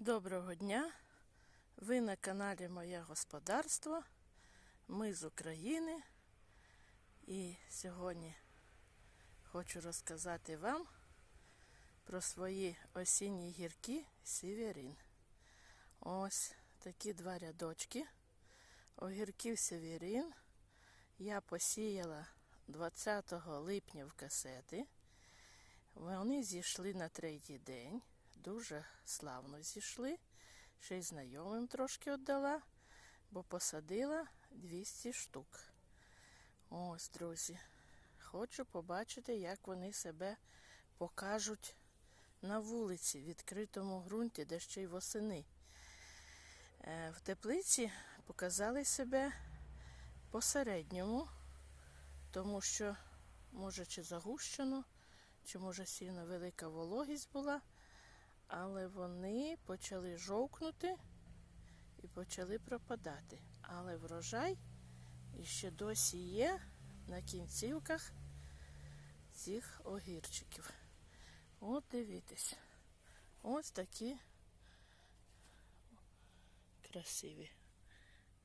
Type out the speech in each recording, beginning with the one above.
Доброго дня! Ви на каналі Моє Господарство. Ми з України. І сьогодні хочу розказати вам про свої осінні гірки Сіверін. Ось такі два рядочки. Огірків Северін я посіяла 20 липня в касети. Вони зійшли на третій день. Дуже славно зійшли. Ще й знайомим трошки віддала, бо посадила 200 штук. Ось, друзі. Хочу побачити, як вони себе покажуть на вулиці, в відкритому ґрунті, де ще й восени. Е, В теплиці показали себе посередньому, тому що, може, чи загущено, чи може сильно велика вологість була, але вони почали жовкнути і почали пропадати. Але врожай іще досі є на кінцівках цих огірчиків. От дивіться. Ось такі красиві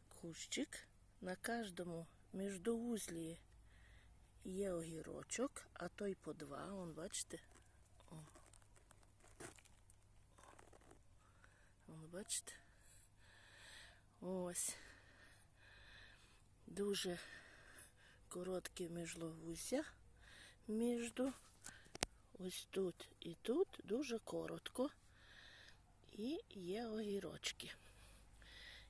кущик. На кожному міждоузлі є огірочок, а то й по два, вон бачите. О. Вон бачите. Ось. Дуже коротке міжловуся між ось тут і тут дуже коротко. І є огірочки.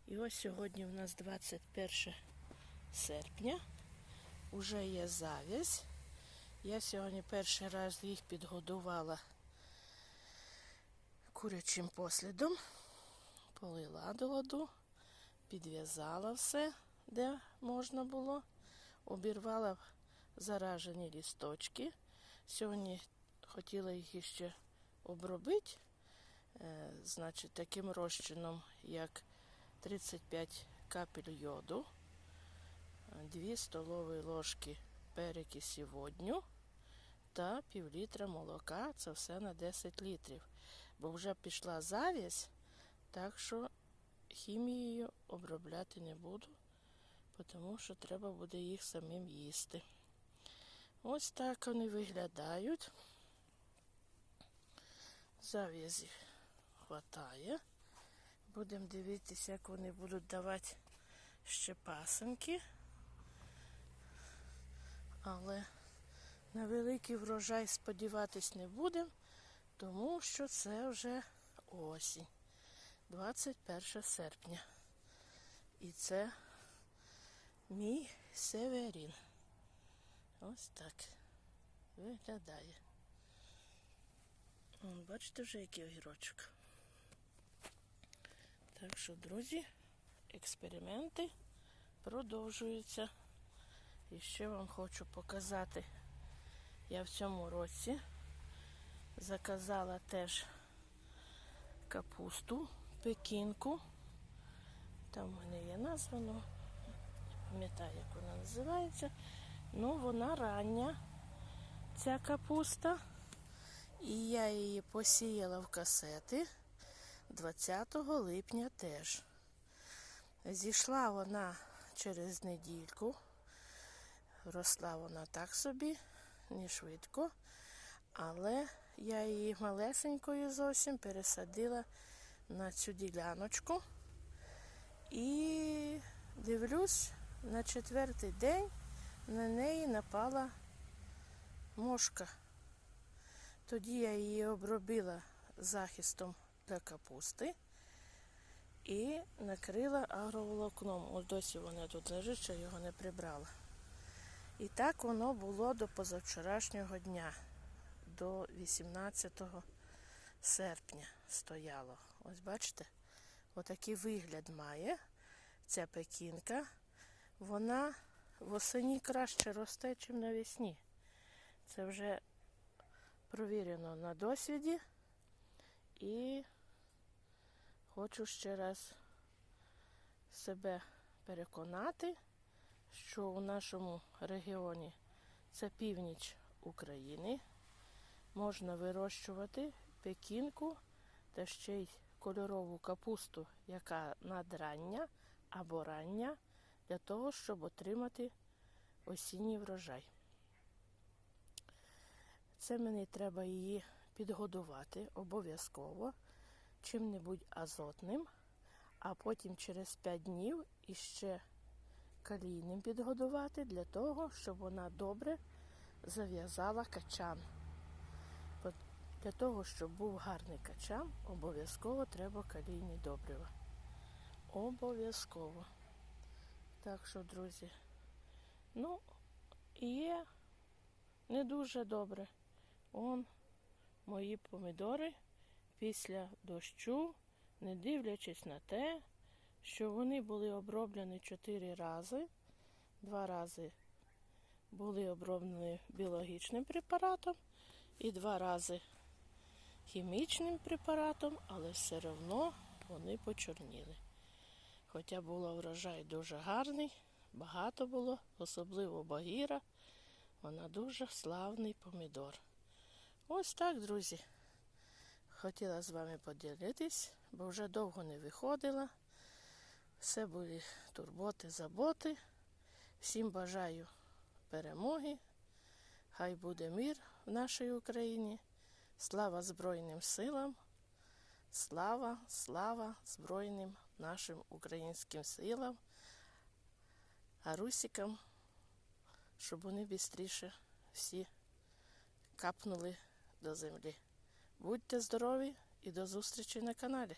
І ось сьогодні в нас 21 серпня. Уже є завязь. Я сьогодні перший раз їх підгодувала курячим послідом. Полила до ладу, підв'язала все, де можна було. Обірвала заражені лісточки. Сьогодні хотіла їх ще обробити, е, значить, таким розчином, як 35 капель йоду, 2 столові ложки перекисі водню та пів літра молока. Це все на 10 літрів. Бо вже пішла завість, так що хімією обробляти не буду, тому що треба буде їх самим їсти. Ось так вони виглядають. Зав'язі хватає. Будемо дивитися, як вони будуть давати ще пасенки. Але на великий врожай сподіватись не будемо, тому що це вже осінь. 21 серпня. І це мій северін. Ось так виглядає. Бачите вже який огірочок. Так що, друзі, експерименти продовжуються. І ще вам хочу показати. Я в цьому році заказала теж капусту, пекінку. Там в мене є названо. Не пам'ятаю, як вона називається. Ну, вона рання, ця капуста. І я її посіяла в касети 20 липня теж. Зійшла вона через недільку. Росла вона так собі, не швидко, але я її малесенькою зовсім пересадила на цю діляночку. І дивлюсь, на четвертий день на неї напала мошка. Тоді я її обробила захистом для капусти і накрила агроволокном. Ось досі вона тут лежить, що його не прибрала. І так воно було до позавчорашнього дня, до 18 серпня стояло. Ось бачите, отакий вигляд має ця пекінка. Вона восені краще росте, ніж навесні. Це вже провірено на досвіді. І хочу ще раз себе переконати що у нашому регіоні це північ України. Можна вирощувати пекінку та ще й кольорову капусту, яка надрання або рання, для того, щоб отримати осінній врожай. Це мені треба її підгодувати обов'язково чим-небудь азотним, а потім через 5 днів іще калійним підгодувати для того, щоб вона добре зав'язала качан. Для того, щоб був гарний качан, обов'язково треба калійні добрива. Обов'язково. Так що, друзі, ну, є не дуже добре. Он мої помідори після дощу, не дивлячись на те, що вони були оброблені чотири рази. Два рази були оброблені біологічним препаратом і два рази хімічним препаратом, але все одно вони почорніли. Хоча було врожай дуже гарний, багато було, особливо багіра. Вона дуже славний помідор. Ось так, друзі. Хотіла з вами поділитись, бо вже довго не виходила. Все були турботи, заботи. Всім бажаю перемоги. Хай буде мир в нашій Україні. Слава Збройним силам. Слава, слава Збройним нашим українським силам, а русикам, щоб вони швидше всі капнули до землі. Будьте здорові і до зустрічі на каналі.